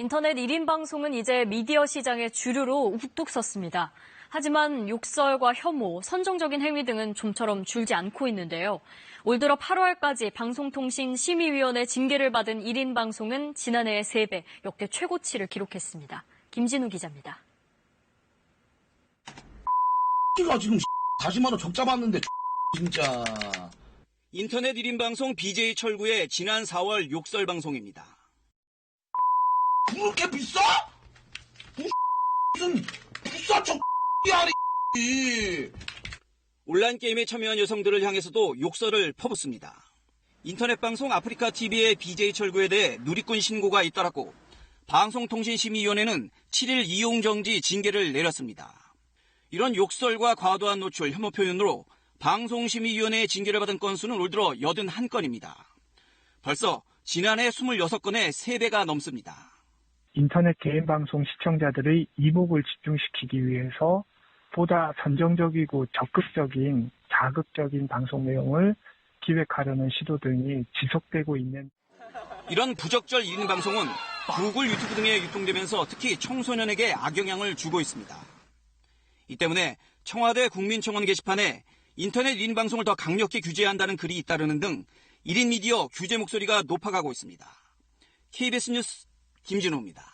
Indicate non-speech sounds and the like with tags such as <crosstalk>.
인터넷 1인 방송은 이제 미디어 시장의 주류로 우뚝 섰습니다. 하지만 욕설과 혐오, 선정적인 행위 등은 좀처럼 줄지 않고 있는데요. 올 들어 8월까지 방송통신심의위원회 징계를 받은 1인 방송은 지난해의 3배, 역대 최고치를 기록했습니다. 김진우 기자입니다. 가 지금 40만 원 적자 받는데 진짜 인터넷 1인 방송 BJ 철구의 지난 4월 욕설 방송입니다. 그렇게 비싸? <laughs> 무슨 비싸 척이야 <laughs> <laughs> 온라인 게임에 참여한 여성들을 향해서도 욕설을 퍼붓습니다. 인터넷 방송 아프리카 TV의 BJ 철구에 대해 누리꾼 신고가 잇따랐고 방송통신심의위원회는 7일 이용 정지 징계를 내렸습니다. 이런 욕설과 과도한 노출, 혐오 표현으로 방송심의위원회의 징계를 받은 건수는 올 들어 81건입니다. 벌써 지난해 26건의 3배가 넘습니다. 인터넷 개인 방송 시청자들의 이목을 집중시키기 위해서 보다 선정적이고 적극적인 자극적인 방송 내용을 기획하려는 시도 등이 지속되고 있는 이런 부적절 1인 방송은 구글 유튜브 등에 유통되면서 특히 청소년에게 악영향을 주고 있습니다. 이 때문에 청와대 국민청원 게시판에 인터넷 1인 방송을 더 강력히 규제해야 한다는 글이 잇따르는 등 1인 미디어 규제 목소리가 높아가고 있습니다. KBS 뉴스 김진호입니다.